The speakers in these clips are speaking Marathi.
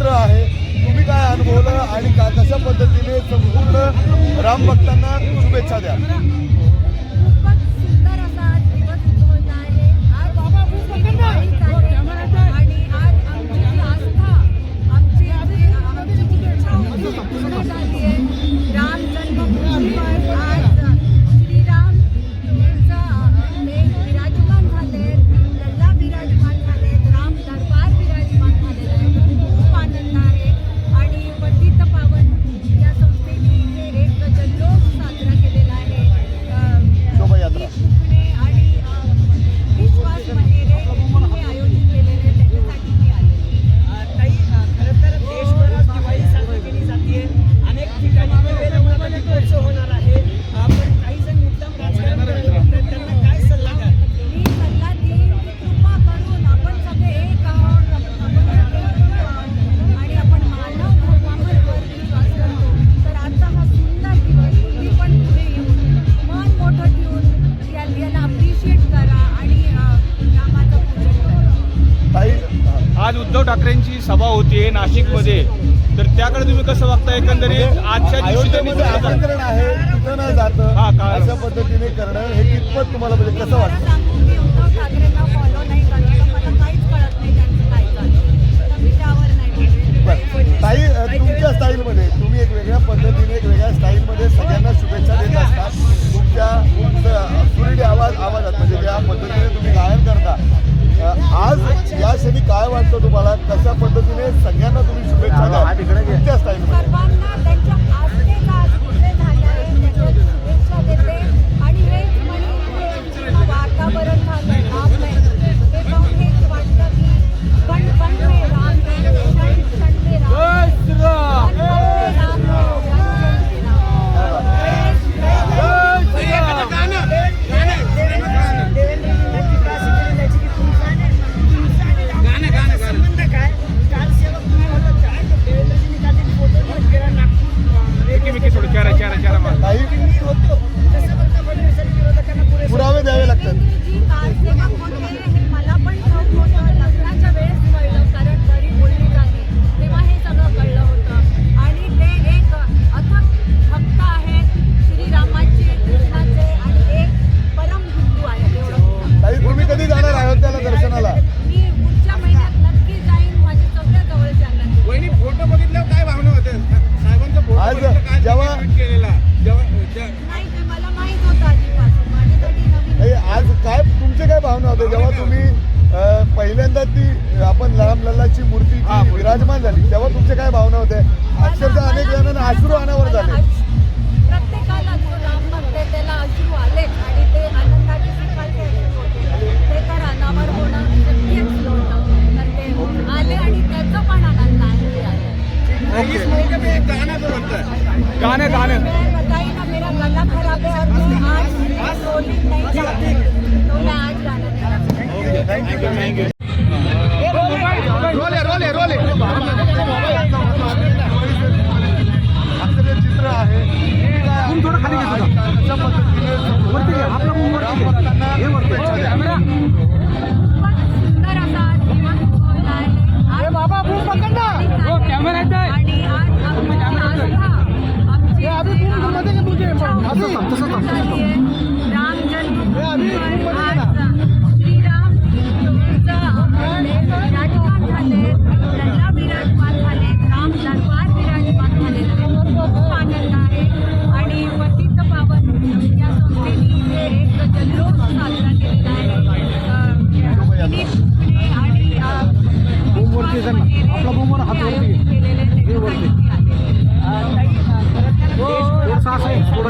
क्षेत्र आहे. तुम्ही काय अनुभवलं आणि का कशा पद्धतीने संपूर्ण राम भक्तांना शुभेच्छा द्या? खूपच सुंदर असा दिवस उद्भवला आहे. आज उद्धव ठाकरेंची सभा होती नाशिकमध्ये. तर त्याकडे तुम्ही कसं वागता एकंदरीत? म्हणजे आजच्या दिवशी आमंत्रण आहे तिथं न जातं हा का? अशा पद्धतीने करणं हे कितपत तुम्हाला म्हणजे कसं वाटतं? ताई तुमच्या स्टाईलमध्ये भावना होते. जेव्हा तुम्ही पहिल्यांदा ती आपण राम लल्लाची मूर्ती विराजमान झाली तेव्हा तुमच्या काय भावना होत्या अक्षरशः अनेक जणांना अश्रू अनावर झाले. प्रत्येकाला गाणे. गला खराब है और मैं आज सोनी नहीं चाहती तो मैं आज गाना थैंक यू थैंक यू रोले रोले रोले 不是狗不是狗不是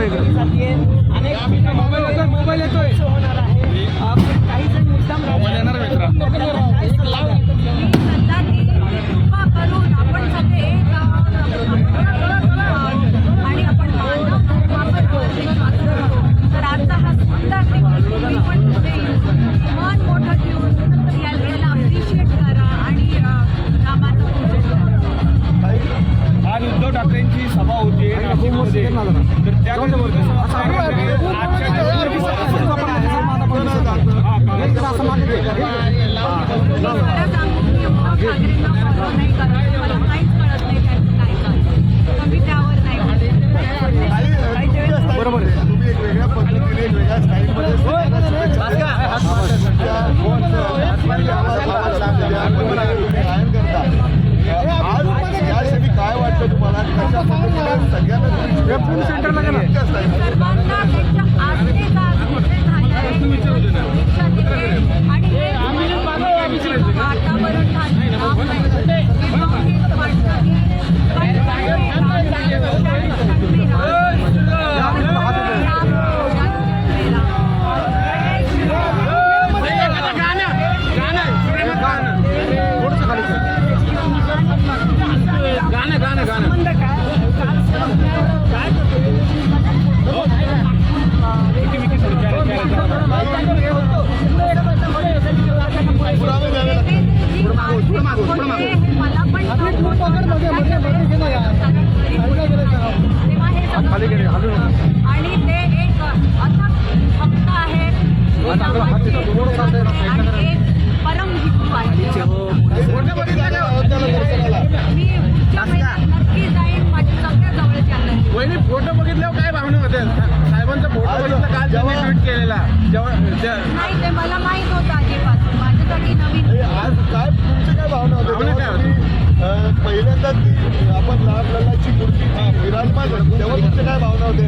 juegue. बरोबर तुम्ही एक वेगळ्या पद्धतीने एक वेगळ्या स्टाईलमध्ये परम हिंदू आहे मी पुढच्या महिन्यात नक्की जाईन माझ्या सगळ्या जवळच्या आहेत. वहिनी फोटो बघितल्यावर काय भावना होते साहेबांचा फोटो बघितला काल जेव्हा- ट्विट केलेला. जेव्हा जे- नाही ते मला माहीत होतं आधीपासून. माझ्यासाठी नवीन हे आज काय तुमची काय भावना होते? भावना काय अं, पहिल्यांदा ती आपण लहान लहानची मूर्ती विराजमान तेव्हा तुमच्या काय भावना होते?